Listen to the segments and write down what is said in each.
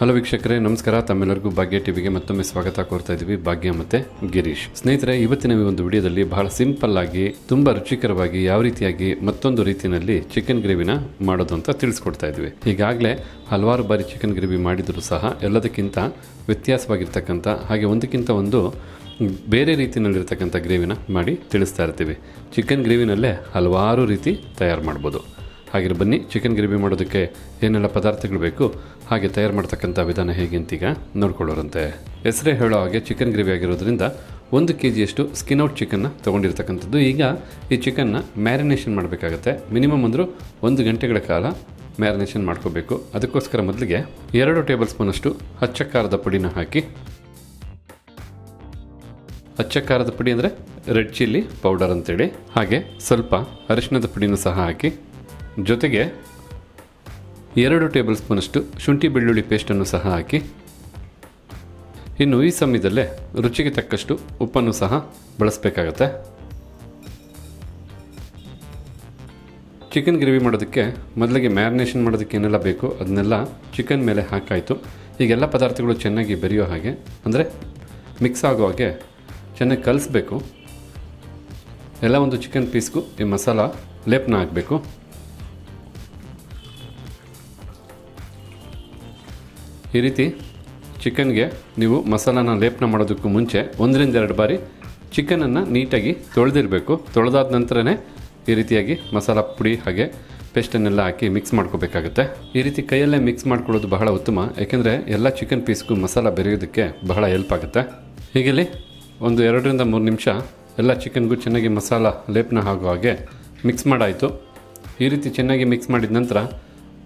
Hello ವೀಕ್ಷಕರೇ, ನಮಸ್ಕಾರ. ತಮ್ಮೆಲ್ಲರಿಗೂ ಭಾಗ್ಯ ಟಿವಿಗೆ ಮತ್ತೊಮ್ಮೆ ಸ್ವಾಗತ ಕೋರ್ತಾ ಇದ್ದೀವಿ. ಭಾಗ್ಯ ಮತ್ತೆ ಗಿರೀಶ್. ಸ್ನೇಹಿತರೆ, ಇವತ್ತಿನ ಈ ಒಂದು ವಿಡಿಯೋದಲ್ಲಿ ಬಹಳ ಸಿಂಪಲ್ ಆಗಿ, ತುಂಬಾ ರುಚಿಕರವಾಗಿ ಯಾವ ರೀತಿಯಾಗಿ ಮತ್ತೊಂದು ರೀತಿಯಲ್ಲಿ ಚಿಕನ್ ಗ್ರೇವಿನ ಮಾಡೋದು ಅಂತ ತಿಳಿಸ್ಕೊಡ್ತಾ ಇದ್ವಿ ಈಗಾಗಲೇ ಹಲವಾರು ಬಾರಿ ಚಿಕನ್ ಗ್ರೇವಿ ಮಾಡಿದರೂ ಸಹ ಎಲ್ಲದಕ್ಕಿಂತ ವ್ಯತ್ಯಾಸವಾಗಿರ್ತಕ್ಕಂಥ, ಹಾಗೆ ಒಂದಕ್ಕಿಂತ ಒಂದು ಬೇರೆ ರೀತಿಯಲ್ಲಿರ್ತಕ್ಕಂಥ ಗ್ರೇವಿನ ಮಾಡಿ ತಿಳಿಸ್ತಾ ಇರ್ತೀವಿ. ಚಿಕನ್ ಗ್ರೇವಿನಲ್ಲೇ ಹಲವಾರು ರೀತಿ ತಯಾರು ಮಾಡ್ಬೋದು. ಹಾಗೆ ಬನ್ನಿ ಚಿಕನ್ ಗ್ರೇವಿ ಮಾಡೋದಕ್ಕೆ ಏನೆಲ್ಲ ಪದಾರ್ಥಗಳು ಬೇಕು? ಹಾಗೆ ತಯಾರು ಮಾಡ್ತಕ್ಕಂಥ ವಿಧಾನ ಹೇಗೆ ಅಂತೀಗ ನೋಡ್ಕೊಳ್ಳೋರಂತೆ. ಹೆಸರೇ ಹೇಳೋ ಹಾಗೆ ಚಿಕನ್ ಗ್ರೇವಿ ಆಗಿರೋದ್ರಿಂದ ಒಂದು ಕೆ ಜಿಯಷ್ಟು ಸ್ಕಿನ್ ಔಟ್ ಚಿಕನ್ನ ತೊಗೊಂಡಿರ್ತಕ್ಕಂಥದ್ದು. ಈಗ ಈ ಚಿಕನ್ನ ಮ್ಯಾರಿನೇಷನ್ ಮಾಡಬೇಕಾಗತ್ತೆ. ಮಿನಿಮಮ್ ಅಂದರೂ ಒಂದು ಗಂಟೆಗಳ ಕಾಲ ಮ್ಯಾರಿನೇಷನ್ ಮಾಡ್ಕೋಬೇಕು. ಅದಕ್ಕೋಸ್ಕರ ಮೊದಲಿಗೆ ಎರಡು ಟೇಬಲ್ ಸ್ಪೂನಷ್ಟು ಹಚ್ಚ ಖಾರದ ಪುಡಿನ ಹಾಕಿ ಅಚ್ಚ ಖಾರದ ಪುಡಿ ಅಂದರೆ ರೆಡ್ ಚಿಲ್ಲಿ ಪೌಡರ್ ಅಂತೇಳಿ, ಹಾಗೆ ಸ್ವಲ್ಪ ಅರಿಶಿಣದ ಪುಡಿನೂ ಸಹ ಹಾಕಿ, ಜೊತೆಗೆ ಎರಡು ಟೇಬಲ್ ಸ್ಪೂನಷ್ಟು ಶುಂಠಿ ಬೆಳ್ಳುಳ್ಳಿ ಪೇಸ್ಟನ್ನು ಸಹ ಹಾಕಿ. ಇನ್ನು ಈ ಸಮಯದಲ್ಲೇ ರುಚಿಗೆ ತಕ್ಕಷ್ಟು ಉಪ್ಪನ್ನು ಸಹ ಬಳಸಬೇಕಾಗತ್ತೆ. ಚಿಕನ್ ಗ್ರೇವಿ ಮಾಡೋದಕ್ಕೆ ಮೊದಲಿಗೆ ಮ್ಯಾರಿನೇಷನ್ ಮಾಡೋದಕ್ಕೆ ಏನೆಲ್ಲ ಬೇಕು ಅದನ್ನೆಲ್ಲ ಚಿಕನ್ ಮೇಲೆ ಹಾಕಾಯಿತು. ಈಗೆಲ್ಲ ಪದಾರ್ಥಗಳು ಚೆನ್ನಾಗಿ ಬೆರೆಯೋ ಹಾಗೆ, ಅಂದರೆ ಮಿಕ್ಸ್ ಆಗೋ ಹಾಗೆ ಚೆನ್ನಾಗಿ ಕಲಿಸ್ಬೇಕು. ಎಲ್ಲ ಒಂದು ಚಿಕನ್ ಪೀಸ್ಗೂ ಈ ಮಸಾಲ ಲೇಪನ ಹಾಕಬೇಕು. ಈ ರೀತಿ ಚಿಕನ್ಗೆ ನೀವು ಮಸಾಲಾನ ಲೇಪನ ಮಾಡೋದಕ್ಕೂ ಮುಂಚೆ ಒಂದರಿಂದ ಎರಡು ಬಾರಿ ಚಿಕನನ್ನು ನೀಟಾಗಿ ತೊಳೆದಿರಬೇಕು. ತೊಳೆದಾದ ನಂತರನೇ ಈ ರೀತಿಯಾಗಿ ಮಸಾಲ ಪುಡಿ ಹಾಗೆ ಪೇಸ್ಟನ್ನೆಲ್ಲ ಹಾಕಿ ಮಿಕ್ಸ್ ಮಾಡ್ಕೋಬೇಕಾಗುತ್ತೆ. ಈ ರೀತಿ ಕೈಯಲ್ಲೇ ಮಿಕ್ಸ್ ಮಾಡ್ಕೊಳ್ಳೋದು ಬಹಳ ಉತ್ತಮ ಯಾಕೆಂದರೆ ಎಲ್ಲ ಚಿಕನ್ ಪೀಸ್ಗೂ ಮಸಾಲ ಬೆರೆಯೋದಕ್ಕೆ ಬಹಳ ಹೆಲ್ಪ್ ಆಗುತ್ತೆ. ಹೀಗೆಲ್ಲಿ ಒಂದು ಎರಡರಿಂದ ಮೂರು ನಿಮಿಷ ಎಲ್ಲ ಚಿಕನ್ಗೂ ಚೆನ್ನಾಗಿ ಮಸಾಲ ಲೇಪನ ಆಗೋ ಹಾಗೆ ಮಿಕ್ಸ್ ಮಾಡಾಯಿತು. ಈ ರೀತಿ ಚೆನ್ನಾಗಿ ಮಿಕ್ಸ್ ಮಾಡಿದ ನಂತರ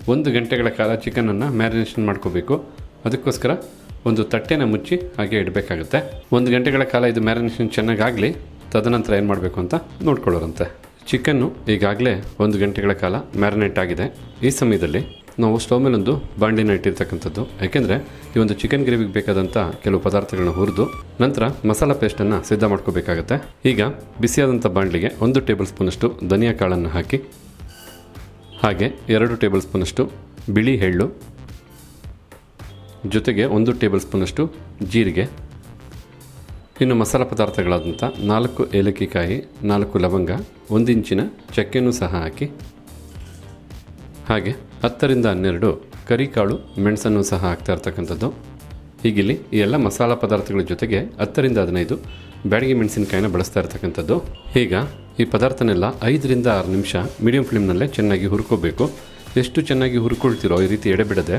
ಒಂದು ಗಂಟೆಗಳ ಕಾಲ ಚಿಕನನ್ನು ಮ್ಯಾರಿನೇಷನ್ ಮಾಡ್ಕೋಬೇಕು. ಅದಕ್ಕೋಸ್ಕರ ಒಂದು ತಟ್ಟೆನ ಮುಚ್ಚಿ ಹಾಗೆ ಇಡಬೇಕಾಗುತ್ತೆ. ಒಂದು ಗಂಟೆಗಳ ಕಾಲ ಇದು ಮ್ಯಾರಿನೇಷನ್ ಚೆನ್ನಾಗಾಗಲಿ, ತದನಂತರ ಏನು ಮಾಡಬೇಕು ಅಂತ ನೋಡ್ಕೊಳ್ಳೋರಂತೆ. ಚಿಕನ್ನು ಈಗಾಗಲೇ ಒಂದು ಗಂಟೆಗಳ ಕಾಲ ಮ್ಯಾರಿನೇಟ್ ಆಗಿದೆ. ಈ ಸಮಯದಲ್ಲಿ ನಾವು ಸ್ಟವ್ ಮೇಲೊಂದು ಬಾಂಡಿನ ಇಟ್ಟಿರ್ತಕ್ಕಂಥದ್ದು. ಯಾಕೆಂದರೆ ಈ ಒಂದು ಚಿಕನ್ ಗ್ರೇವಿಗೆ ಬೇಕಾದಂಥ ಕೆಲವು ಪದಾರ್ಥಗಳನ್ನ ಹುರಿದು, ನಂತರ ಮಸಾಲ ಪೇಸ್ಟನ್ನು ಸಿದ್ಧ ಮಾಡ್ಕೋಬೇಕಾಗತ್ತೆ. ಈಗ ಬಿಸಿಯಾದಂಥ ಬಾಂಡ್ಲಿಗೆ ಒಂದು ಟೇಬಲ್ ಸ್ಪೂನಷ್ಟು ಧನಿಯಾ ಕಾಳನ್ನು ಹಾಕಿ ಹಾಗೆ ಎರಡು ಟೇಬಲ್ ಸ್ಪೂನಷ್ಟು ಬಿಳಿ ಎಳ್ಳು, ಜೊತೆಗೆ ಒಂದು ಟೇಬಲ್ ಸ್ಪೂನಷ್ಟು ಜೀರಿಗೆ, ಇನ್ನು ಮಸಾಲ ಪದಾರ್ಥಗಳಾದಂಥ ನಾಲ್ಕು ಏಲಕ್ಕಿಕಾಯಿ, ನಾಲ್ಕು ಲವಂಗ, ಒಂದು ಇಂಚಿನ ಚಕ್ಕೆನೂ ಸಹ ಹಾಕಿ, ಹಾಗೆ ಹತ್ತರಿಂದ ಹನ್ನೆರಡು ಕರಿಕಾಳು ಮೆಣಸನ್ನು ಸಹ ಹಾಕ್ತಾ ಇರ್ತಕ್ಕಂಥದ್ದು. ಹೀಗಿಲ್ಲಿ ಈ ಎಲ್ಲ ಮಸಾಲ ಪದಾರ್ಥಗಳ ಜೊತೆಗೆ ಹತ್ತರಿಂದ ಹದಿನೈದು ಬ್ಯಾಡಗಿ ಮೆಣಸಿನಕಾಯಿನ ಬಳಸ್ತಾ ಇರ್ತಕ್ಕಂಥದ್ದು. ಈಗ ಈ ಪದಾರ್ಥನೆಲ್ಲ ಐದರಿಂದ ಆರು ನಿಮಿಷ ಮೀಡಿಯಂ ಫ್ಲೇಮ್ನಲ್ಲೇ ಚೆನ್ನಾಗಿ ಹುರ್ಕೋಬೇಕು. ಎಷ್ಟು ಚೆನ್ನಾಗಿ ಹುರ್ಕೊಳ್ತಿರೋ ಈ ರೀತಿ ಎಡೆಬಿಡದೆ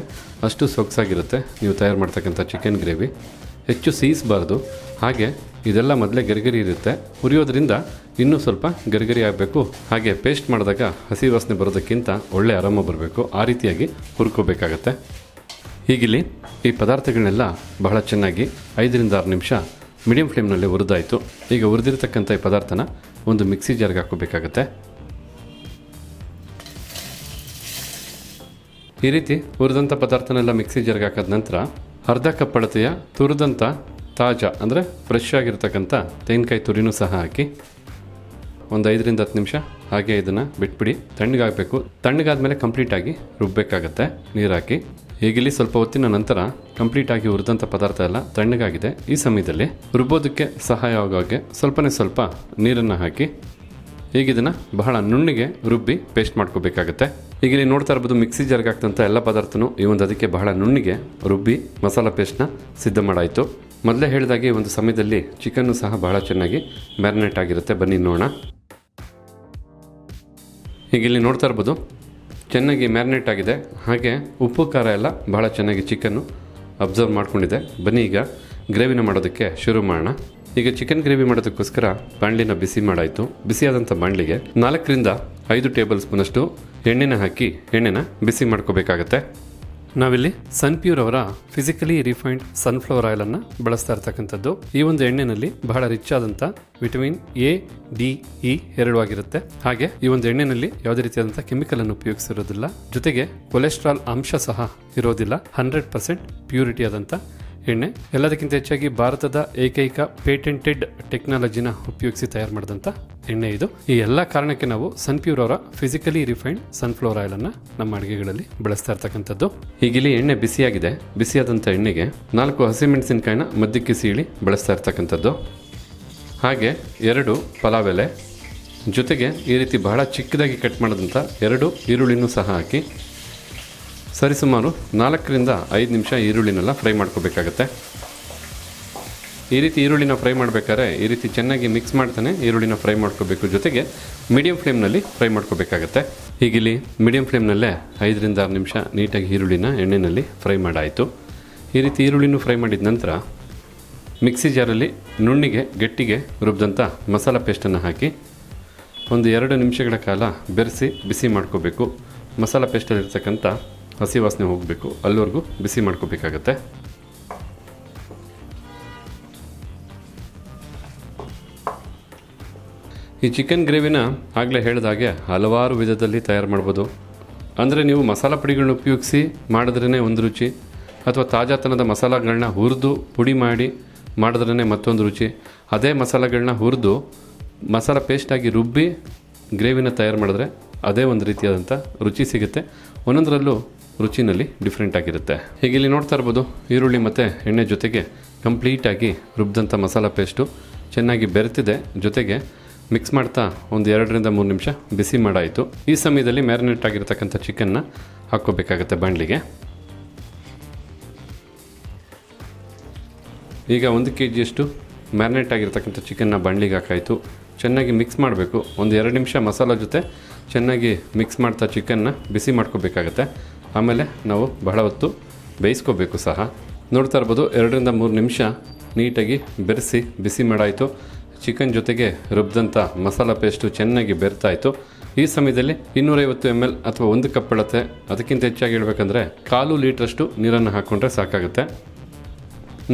ಅಷ್ಟು ಸೊಗಸಾಗಿರುತ್ತೆ. ನೀವು ತಯಾರು ಮಾಡ್ತಕ್ಕಂಥ ಚಿಕನ್ ಗ್ರೇವಿ ಹೆಚ್ಚು ಸೀಸಬಾರ್ದು. ಹಾಗೆ ಇದೆಲ್ಲ ಮೊದಲೇ ಗರಿಗರಿ ಇರುತ್ತೆ. ಹುರಿಯೋದ್ರಿಂದ ಇನ್ನೂ ಸ್ವಲ್ಪ ಗರಿಗರಿ ಆಗಬೇಕು. ಹಾಗೆ ಪೇಸ್ಟ್ ಮಾಡಿದಾಗ ಹಸಿ ವಾಸನೆ ಬರೋದಕ್ಕಿಂತ ಒಳ್ಳೆ ಆರಾಮ ಬರಬೇಕು. ಆ ರೀತಿಯಾಗಿ ಹುರ್ಕೋಬೇಕಾಗತ್ತೆ. ಹೀಗಿಲ್ಲಿ ಈ ಪದಾರ್ಥಗಳನ್ನೆಲ್ಲ ಬಹಳ ಚೆನ್ನಾಗಿ ಐದರಿಂದ ಆರು ನಿಮಿಷ ಮೀಡಿಯಂ ಫ್ಲೇಮ್ನಲ್ಲಿ ಹುರಿದಾಯಿತು. ಈಗ ಹುರಿದಿರ್ತಕ್ಕಂಥ ಈ ಪದಾರ್ಥನ ಒಂದು ಮಿಕ್ಸಿ ಜಾರ್ಗೆ ಹಾಕೋಬೇಕಾಗತ್ತೆ ಈ ರೀತಿ ಹುರಿದಂಥ ಪದಾರ್ಥನೆಲ್ಲ ಮಿಕ್ಸಿ ಜಾರ್ಗೆ ಹಾಕಿದ ನಂತರ ಅರ್ಧ ಕಪ್ ಅಳತೆಯ ತುರಿದಂಥ ತಾಜಾ ಅಂದರೆ ಫ್ರೆಶ್ ಆಗಿರ್ತಕ್ಕಂಥ ತೆಂಗಿನಕಾಯಿ ತುರಿನೂ ಸಹ ಹಾಕಿ ಒಂದು ಐದರಿಂದ ಹತ್ತು ನಿಮಿಷ ಹಾಗೆ ಇದನ್ನು ಬಿಟ್ಬಿಡಿ. ತಣ್ಣಗಾಗಬೇಕು. ತಣ್ಣಗಾದ ಮೇಲೆ ಕಂಪ್ಲೀಟಾಗಿ ರುಬ್ಬಬೇಕಾಗತ್ತೆ ನೀರು ಹಾಕಿ ಹೀಗಿಲ್ಲಿ ಸ್ವಲ್ಪ ಹೊತ್ತಿನ ನಂತರ ಕಂಪ್ಲೀಟ್ ಆಗಿ ಹುರಿದಂಥ ಪದಾರ್ಥ ಎಲ್ಲ ತಣ್ಣಗಾಗಿದೆ. ಈ ಸಮಯದಲ್ಲಿ ರುಬ್ಬೋದಕ್ಕೆ ಸಹಾಯ ಆಗೋ ಹಾಗೆ ಸ್ವಲ್ಪನೇ ಸ್ವಲ್ಪ ನೀರನ್ನು ಹಾಕಿ ಈಗ ಇದನ್ನು ಬಹಳ ನುಣ್ಣಿಗೆ ರುಬ್ಬಿ ಪೇಸ್ಟ್ ಮಾಡ್ಕೋಬೇಕಾಗತ್ತೆ. ಈಗ ಇಲ್ಲಿ ನೋಡ್ತಾ ಇರ್ಬೋದು ಮಿಕ್ಸಿ ಜಾರ್ಗೆ ಹಾಕ್ತಂಥ ಎಲ್ಲ ಪದಾರ್ಥನೂ ಈ ಒಂದು ಅದಕ್ಕೆ ಬಹಳ ನುಣ್ಣಿಗೆ ರುಬ್ಬಿ ಮಸಾಲ ಪೇಸ್ಟ್ನ ಸಿದ್ಧ ಮಾಡಾಯಿತು. ಮೊದಲೇ ಹೇಳಿದಾಗೆ ಒಂದು ಸಮಯದಲ್ಲಿ ಚಿಕನ್ನು ಸಹ ಬಹಳ ಚೆನ್ನಾಗಿ ಮ್ಯಾರಿನೇಟ್ ಆಗಿರುತ್ತೆ. ಬನ್ನಿ ನೋಡೋಣ. ಈಗ ಇಲ್ಲಿ ನೋಡ್ತಾ ಇರ್ಬೋದು ಚೆನ್ನಾಗಿ ಮ್ಯಾರಿನೇಟ್ ಆಗಿದೆ. ಹಾಗೆ ಉಪ್ಪು, ಖಾರ ಎಲ್ಲ ಭಾಳ ಚೆನ್ನಾಗಿ ಚಿಕನ್ನು ಅಬ್ಸರ್ವ್ ಮಾಡ್ಕೊಂಡಿದೆ. ಬನ್ನಿ ಈಗ ಗ್ರೇವಿನ ಮಾಡೋದಕ್ಕೆ ಶುರು ಮಾಡೋಣ. ಈಗ ಚಿಕನ್ ಗ್ರೇವಿ ಮಾಡೋದಕ್ಕೋಸ್ಕರ ಬಾಣಲಿನ ಬಿಸಿ ಮಾಡಾಯಿತು. ಬಿಸಿಯಾದಂಥ ಬಾಣಲಿಗೆ ನಾಲ್ಕರಿಂದ ಐದು ಟೇಬಲ್ ಸ್ಪೂನಷ್ಟು ಎಣ್ಣೆನ ಹಾಕಿ ಎಣ್ಣೆನ ಬಿಸಿ ಮಾಡ್ಕೋಬೇಕಾಗತ್ತೆ. ನಾವಿಲ್ಲಿ ಸನ್ಪ್ಯೂರ್ ಅವರ ಫಿಸಿಕಲಿ ರಿಫೈನ್ಡ್ ಸನ್ಫ್ಲವರ್ ಆಯಿಲ್ ಅನ್ನು ಬಳಸ್ತಾ ಇರ್ತಕ್ಕಂಥದ್ದು. ಈ ಒಂದು ಎಣ್ಣೆನಲ್ಲಿ ಬಹಳ ರಿಚ್ ಆದಂತ ವಿಟಮಿನ್ ಎ, ಡಿ, ಇ ಎರಡು ಆಗಿರುತ್ತೆ. ಹಾಗೆ ಈ ಒಂದು ಎಣ್ಣೆನಲ್ಲಿ ಯಾವುದೇ ರೀತಿಯಾದಂಥ ಕೆಮಿಕಲ್ ಅನ್ನು ಉಪಯೋಗಿಸಿರೋದಿಲ್ಲ. ಜೊತೆಗೆ ಕೊಲೆಸ್ಟ್ರಾಲ್ ಅಂಶ ಸಹ ಇರೋದಿಲ್ಲ. ಹಂಡ್ರೆಡ್ ಪರ್ಸೆಂಟ್ ಪ್ಯೂರಿಟಿ ಆದಂಥ ಎಣ್ಣೆ. ಎಲ್ಲದಕ್ಕಿಂತ ಹೆಚ್ಚಾಗಿ ಭಾರತದ ಏಕೈಕ ಪೇಟೆಂಟೆಡ್ ಟೆಕ್ನಾಲಜಿನ ಉಪಯೋಗಿಸಿ ತಯಾರು ಮಾಡಿದಂಥ ಎಣ್ಣೆ ಇದು. ಈ ಎಲ್ಲ ಕಾರಣಕ್ಕೆ ನಾವು ಸನ್ಪ್ಯೂರ್ ಅವರ ಫಿಸಿಕಲಿ ರಿಫೈನ್ಡ್ ಸನ್ಫ್ಲವರ್ ಆಯಿಲನ್ನು ನಮ್ಮ ಅಡುಗೆಗಳಲ್ಲಿ ಬಳಸ್ತಾ ಇರ್ತಕ್ಕಂಥದ್ದು. ಈಗಿಲ್ಲಿ ಎಣ್ಣೆ ಬಿಸಿಯಾಗಿದೆ. ಬಿಸಿಯಾದಂಥ ಎಣ್ಣೆಗೆ ನಾಲ್ಕು ಹಸಿಮೆಣಸಿನಕಾಯಿನ ಮಧ್ಯಕ್ಕೆ ಸೀಳಿ ಬಳಸ್ತಾ ಇರ್ತಕ್ಕಂಥದ್ದು. ಹಾಗೆ ಎರಡು ಪಲಾವ್ ಎಲೆ ಜೊತೆಗೆ ಈ ರೀತಿ ಬಹಳ ಚಿಕ್ಕದಾಗಿ ಕಟ್ ಮಾಡಿದಂಥ ಎರಡು ಈರುಳ್ಳಿನೂ ಸಹ ಹಾಕಿ ಸರಿಸುಮಾರು ನಾಲ್ಕರಿಂದ ಐದು ನಿಮಿಷ ಈರುಳ್ಳಿನೆಲ್ಲ ಫ್ರೈ ಮಾಡ್ಕೋಬೇಕಾಗತ್ತೆ. ಈ ರೀತಿ ಈರುಳ್ಳಿನ ಫ್ರೈ ಮಾಡಬೇಕಾದ್ರೆ ಈ ರೀತಿ ಚೆನ್ನಾಗಿ ಮಿಕ್ಸ್ ಮಾಡ್ತಾನೆ ಈರುಳ್ಳಿನ ಫ್ರೈ ಮಾಡ್ಕೋಬೇಕು. ಜೊತೆಗೆ ಮೀಡಿಯಂ ಫ್ಲೇಮ್ನಲ್ಲಿ ಫ್ರೈ ಮಾಡ್ಕೋಬೇಕಾಗತ್ತೆ. ಹೀಗಿಲ್ಲಿ ಮೀಡಿಯಂ ಫ್ಲೇಮ್ನಲ್ಲೇ ಐದರಿಂದ ಆರು ನಿಮಿಷ ನೀಟಾಗಿ ಈರುಳ್ಳಿನ ಎಣ್ಣೆಯಲ್ಲಿ ಫ್ರೈ ಮಾಡಾಯಿತು. ಈ ರೀತಿ ಈರುಳ್ಳಿನೂ ಫ್ರೈ ಮಾಡಿದ ನಂತರ ಮಿಕ್ಸಿ ಜಾರಲ್ಲಿ ನುಣ್ಣಿಗೆ, ಗಟ್ಟಿಗೆ ರುಬ್ಬಿದಂಥ ಮಸಾಲ ಪೇಸ್ಟನ್ನು ಹಾಕಿ ಒಂದು ಎರಡು ನಿಮಿಷಗಳ ಕಾಲ ಬೆರೆಸಿ ಬಿಸಿ ಮಾಡ್ಕೋಬೇಕು. ಮಸಾಲ ಪೇಸ್ಟಲ್ಲಿರ್ತಕ್ಕಂಥ ಹಸಿ ವಾಸನೆ ಹೋಗಬೇಕು, ಅಲ್ಲಿವರೆಗೂ ಬಿಸಿ ಮಾಡ್ಕೋಬೇಕಾಗತ್ತೆ. ಈ ಚಿಕನ್ ಗ್ರೇವಿನ ಆಗಲೇ ಹೇಳಿದಾಗೆ ಹಲವಾರು ವಿಧದಲ್ಲಿ ತಯಾರು ಮಾಡ್ಬೋದು. ಅಂದರೆ ನೀವು ಮಸಾಲ ಪುಡಿಗಳನ್ನ ಉಪಯೋಗಿಸಿ ಮಾಡಿದ್ರೇ ಒಂದು ರುಚಿ, ಅಥವಾ ತಾಜಾತನದ ಮಸಾಲಗಳನ್ನ ಹುರಿದು ಪುಡಿ ಮಾಡಿ ಮಾಡಿದ್ರೇ ಮತ್ತೊಂದು ರುಚಿ. ಅದೇ ಮಸಾಲಗಳನ್ನ ಹುರಿದು ಮಸಾಲ ಪೇಸ್ಟಾಗಿ ರುಬ್ಬಿ ಗ್ರೇವಿನ ತಯಾರು ಮಾಡಿದ್ರೆ ಅದೇ ಒಂದು ರೀತಿಯಾದಂಥ ರುಚಿ ಸಿಗುತ್ತೆ. ಒಂದೊಂದರಲ್ಲೂ ರುಚಿನಲ್ಲಿ ಡಿಫ್ರೆಂಟ್ ಆಗಿರುತ್ತೆ. ಹೀಗೆ ಇಲ್ಲಿ ನೋಡ್ತಾ ಇರ್ಬೋದು, ಈರುಳ್ಳಿ ಮತ್ತು ಎಣ್ಣೆ ಜೊತೆಗೆ ಕಂಪ್ಲೀಟಾಗಿ ರುಬ್ಬಿದಂಥ ಮಸಾಲ ಪೇಸ್ಟು ಚೆನ್ನಾಗಿ ಬೆರೆತಿದೆ. ಜೊತೆಗೆ ಮಿಕ್ಸ್ ಮಾಡ್ತಾ ಒಂದು ಎರಡರಿಂದ ಮೂರು ನಿಮಿಷ ಬಿಸಿ ಮಾಡಾಯಿತು. ಈ ಸಮಯದಲ್ಲಿ ಮ್ಯಾರಿನೇಟ್ ಆಗಿರ್ತಕ್ಕಂಥ ಚಿಕನ್ನ ಹಾಕ್ಕೋಬೇಕಾಗತ್ತೆ ಬಾಣಲಿಗೆ. ಈಗ ಒಂದು ಕೆ ಜಿಯಷ್ಟು ಮ್ಯಾರಿನೇಟ್ ಆಗಿರ್ತಕ್ಕಂಥ ಚಿಕನ್ನ ಬಾಣಲಿಗೆ ಹಾಕಾಯಿತು. ಚೆನ್ನಾಗಿ ಮಿಕ್ಸ್ ಮಾಡಬೇಕು. ಒಂದು ಎರಡು ನಿಮಿಷ ಮಸಾಲ ಜೊತೆ ಚೆನ್ನಾಗಿ ಮಿಕ್ಸ್ ಮಾಡ್ತಾ ಚಿಕನ್ನ ಬಿಸಿ ಮಾಡ್ಕೋಬೇಕಾಗತ್ತೆ. ಆಮೇಲೆ ನಾವು ಬಹಳ ಹೊತ್ತು ಬೇಯಿಸ್ಕೋಬೇಕು ಸಹ. ನೋಡ್ತಾ ಇರ್ಬೋದು, ಎರಡರಿಂದ ಮೂರು ನಿಮಿಷ ನೀಟಾಗಿ ಬೆರೆಸಿ, ಬಿಸಿ ಮಾಡಾಯಿತು. ಚಿಕನ್ ಜೊತೆಗೆ ರುಬ್ಬಿದಂಥ ಮಸಾಲ ಪೇಸ್ಟು ಚೆನ್ನಾಗಿ ಬೆರ್ತಾಯಿತು. ಈ ಸಮಯದಲ್ಲಿ ಇನ್ನೂರೈವತ್ತು ಎಂ ಎಲ್ ಅಥವಾ ಒಂದು ಕಪ್ ಬೆಳತ್ತೆ ಅದಕ್ಕಿಂತ ಹೆಚ್ಚಾಗಿ ಹೇಳ್ಬೇಕಂದ್ರೆ ಕಾಲು ಲೀಟ್ರಷ್ಟು ನೀರನ್ನು ಹಾಕ್ಕೊಂಡ್ರೆ ಸಾಕಾಗುತ್ತೆ.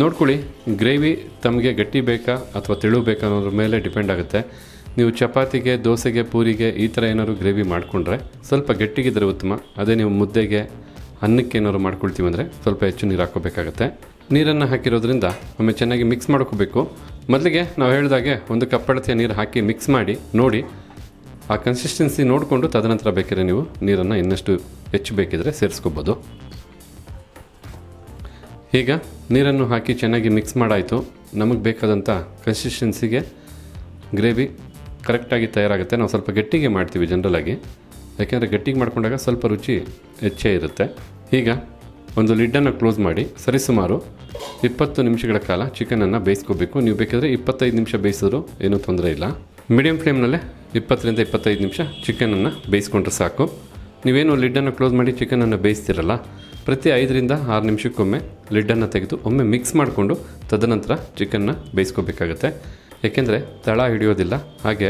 ನೋಡ್ಕೊಳ್ಳಿ, ಗ್ರೇವಿ ತಮಗೆ ಗಟ್ಟಿ ಬೇಕಾ ಅಥವಾ ತೆಳು ಬೇಕಾ ಅನ್ನೋದ್ರ ಮೇಲೆ ಡಿಪೆಂಡ್ ಆಗುತ್ತೆ. ನೀವು ಚಪಾತಿಗೆ, ದೋಸೆಗೆ, ಪೂರಿಗೆ ಈ ಥರ ಏನಾದ್ರು ಗ್ರೇವಿ ಮಾಡಿಕೊಂಡ್ರೆ ಸ್ವಲ್ಪ ಗಟ್ಟಿಗಿದ್ರೆ ಉತ್ತಮ. ಅದೇ ನೀವು ಮುದ್ದೆಗೆ, ಅನ್ನಕ್ಕೆ ಏನಾದ್ರು ಮಾಡ್ಕೊಳ್ತೀವಿ ಅಂದರೆ ಸ್ವಲ್ಪ ಹೆಚ್ಚು ನೀರು ಹಾಕೋಬೇಕಾಗತ್ತೆ ನೀರನ್ನು ಹಾಕಿರೋದ್ರಿಂದ ಒಮ್ಮೆ ಚೆನ್ನಾಗಿ ಮಿಕ್ಸ್ ಮಾಡ್ಕೋಬೇಕು. ಮೊದಲಿಗೆ ನಾವು ಹೇಳಿದಾಗೆ ಒಂದು ಕಪ್ಪಳತೆಯ ನೀರು ಹಾಕಿ ಮಿಕ್ಸ್ ಮಾಡಿ, ನೋಡಿ. ಆ ಕನ್ಸಿಸ್ಟೆನ್ಸಿ ನೋಡಿಕೊಂಡು ತದನಂತರ ಬೇಕಿದ್ರೆ ನೀವು ನೀರನ್ನು ಇನ್ನಷ್ಟು ಹೆಚ್ಚು ಬೇಕಿದ್ರೆ ಸೇರಿಸ್ಕೋಬೋದು. ಈಗ ನೀರನ್ನು ಹಾಕಿ ಚೆನ್ನಾಗಿ ಮಿಕ್ಸ್ ಮಾಡಾಯಿತು. ನಮಗೆ ಬೇಕಾದಂಥ ಕನ್ಸಿಸ್ಟೆನ್ಸಿಗೆ ಗ್ರೇವಿ ಕರೆಕ್ಟಾಗಿ ತಯಾರಾಗುತ್ತೆ. ನಾವು ಸ್ವಲ್ಪ ಗಟ್ಟಿಗೆ ಮಾಡ್ತೀವಿ ಜನರಲಾಗಿ ಯಾಕೆಂದರೆ ಗಟ್ಟಿಗೆ ಮಾಡ್ಕೊಂಡಾಗ ಸ್ವಲ್ಪ ರುಚಿ ಹೆಚ್ಚೇ ಇರುತ್ತೆ. ಈಗ ಒಂದು ಲಿಡ್ಡನ್ನು ಕ್ಲೋಸ್ ಮಾಡಿ ಸರಿಸುಮಾರು ಇಪ್ಪತ್ತು ನಿಮಿಷಗಳ ಕಾಲ ಚಿಕನನ್ನು ಬೇಯಿಸ್ಕೋಬೇಕು. ನೀವು ಬೇಕಾದರೆ ಇಪ್ಪತ್ತೈದು ನಿಮಿಷ ಬೇಯಿಸಿದ್ರು ಏನೂ ತೊಂದರೆ ಇಲ್ಲ. ಮೀಡಿಯಂ ಫ್ಲೇಮ್ನಲ್ಲೇ ಇಪ್ಪತ್ತರಿಂದ ಇಪ್ಪತ್ತೈದು ನಿಮಿಷ ಚಿಕನನ್ನು ಬೇಯಿಸ್ಕೊಂಡ್ರೆ ಸಾಕು. ನೀವೇನು ಲಿಡ್ಡನ್ನು ಕ್ಲೋಸ್ ಮಾಡಿ ಚಿಕನನ್ನು ಬೇಯಿಸ್ತಿರಲ್ಲ, ಪ್ರತಿ ಐದರಿಂದ ಆರು ನಿಮಿಷಕ್ಕೊಮ್ಮೆ ಲಿಡ್ಡನ್ನು ತೆಗೆದು ಒಮ್ಮೆ ಮಿಕ್ಸ್ ಮಾಡಿಕೊಂಡು ತದನಂತರ ಚಿಕನ್ನ ಬೇಯಿಸ್ಕೋಬೇಕಾಗತ್ತೆ. ಏಕೆಂದರೆ ತಳ ಹಿಡಿಯೋದಿಲ್ಲ, ಹಾಗೆ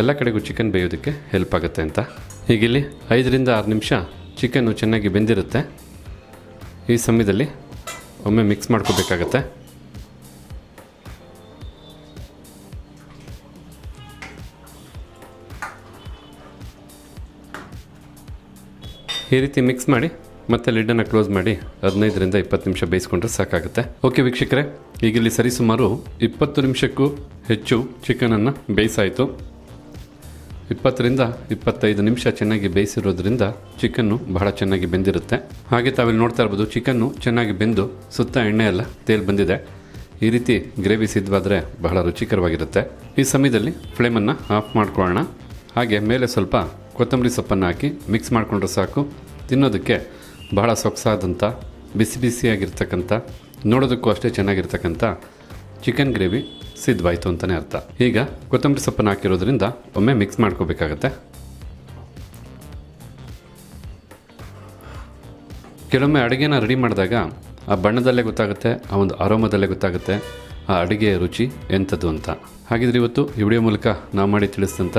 ಎಲ್ಲ ಕಡೆಗೂ ಚಿಕನ್ ಬೇಯೋದಕ್ಕೆ ಹೆಲ್ಪ್ ಆಗುತ್ತೆ ಅಂತ. ಹೀಗಿಲ್ಲಿ ಐದರಿಂದ ಆರು ನಿಮಿಷ ಚಿಕನ್ನು ಚೆನ್ನಾಗಿ ಬೆಂದಿರುತ್ತೆ. ಈ ಸಮಯದಲ್ಲಿ ಒಮ್ಮೆ ಮಿಕ್ಸ್ ಮಾಡ್ಕೋಬೇಕಾಗತ್ತೆ. ಈ ರೀತಿ ಮಿಕ್ಸ್ ಮಾಡಿ ಮತ್ತೆ ಲಿಡ್ಡನ್ನು ಕ್ಲೋಸ್ ಮಾಡಿ ಹದಿನೈದರಿಂದ ಇಪ್ಪತ್ತು ನಿಮಿಷ ಬೇಯಿಸ್ಕೊಂಡ್ರೆ ಸಾಕಾಗುತ್ತೆ. ಓಕೆ ವೀಕ್ಷಕರೇ ಈಗ ಇಲ್ಲಿ ಸರಿಸುಮಾರು ಇಪ್ಪತ್ತು ನಿಮಿಷಕ್ಕೂ ಹೆಚ್ಚು ಚಿಕನನ್ನು ಬೇಯಿಸಾಯಿತು. ಇಪ್ಪತ್ತರಿಂದ ಇಪ್ಪತ್ತೈದು ನಿಮಿಷ ಚೆನ್ನಾಗಿ ಬೇಯಿಸಿರೋದ್ರಿಂದ ಚಿಕನ್ನು ಬಹಳ ಚೆನ್ನಾಗಿ ಬೆಂದಿರುತ್ತೆ. ಹಾಗೆ ತಾವಿಲ್ಲಿ ನೋಡ್ತಾ ಇರ್ಬೋದು ಚಿಕನ್ನು ಚೆನ್ನಾಗಿ ಬೆಂದು ಸುತ್ತ ಎಣ್ಣೆ ಎಲ್ಲ ತೇಲ್ ಬಂದಿದೆ. ಈ ರೀತಿ ಗ್ರೇವಿ ಸಿದ್ಧವಾದರೆ ಬಹಳ ರುಚಿಕರವಾಗಿರುತ್ತೆ. ಈ ಸಮಯದಲ್ಲಿ ಫ್ಲೇಮನ್ನು ಆಫ್ ಮಾಡ್ಕೊಳ್ಳೋಣ. ಹಾಗೆ ಮೇಲೆ ಸ್ವಲ್ಪ ಕೊತ್ತಂಬರಿ ಸೊಪ್ಪನ್ನು ಹಾಕಿ ಮಿಕ್ಸ್ ಮಾಡಿಕೊಂಡ್ರೆ ಸಾಕು. ತಿನ್ನೋದಕ್ಕೆ ಬಹಳ ಸೊಗಸಾದಂಥ ಬಿಸಿ ಬಿಸಿಯಾಗಿರ್ತಕ್ಕಂಥ ನೋಡೋದಕ್ಕೂ ಅಷ್ಟೇ ಚೆನ್ನಾಗಿರ್ತಕ್ಕಂಥ ಚಿಕನ್ ಗ್ರೇವಿ ಸಿದ್ಧವಾಯಿತು ಅಂತಲೇ ಅರ್ಥ. ಈಗ ಕೊತ್ತಂಬರಿ ಸೊಪ್ಪನ್ನು ಹಾಕಿರೋದ್ರಿಂದ ಒಮ್ಮೆ ಮಿಕ್ಸ್ ಮಾಡ್ಕೋಬೇಕಾಗತ್ತೆ. ಕೆಲವೊಮ್ಮೆ ಅಡುಗೆನ ರೆಡಿ ಮಾಡಿದಾಗ ಆ ಬಣ್ಣದಲ್ಲೇ ಗೊತ್ತಾಗುತ್ತೆ, ಆ ಒಂದು ಆರೋಮದಲ್ಲೇ ಗೊತ್ತಾಗುತ್ತೆ, ಆ ಅಡುಗೆಯ ರುಚಿ ಎಂಥದ್ದು ಅಂತ. ಹಾಗಿದ್ರೆ ಇವತ್ತು ಈ ವಿಡಿಯೋ ಮೂಲಕ ನಾವು ಮಾಡಿ ತಿಳಿಸಿದಂಥ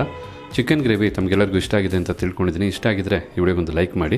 ಚಿಕನ್ ಗ್ರೇವಿ ತಮಗೆಲ್ಲರಿಗೂ ಇಷ್ಟ ಆಗಿದೆ ಅಂತ ತಿಳ್ಕೊಂಡಿದ್ದೀನಿ. ಇಷ್ಟ ಆಗಿದ್ರೆ ಈ ವಿಡಿಯೋಗೊಂದು ಲೈಕ್ ಮಾಡಿ.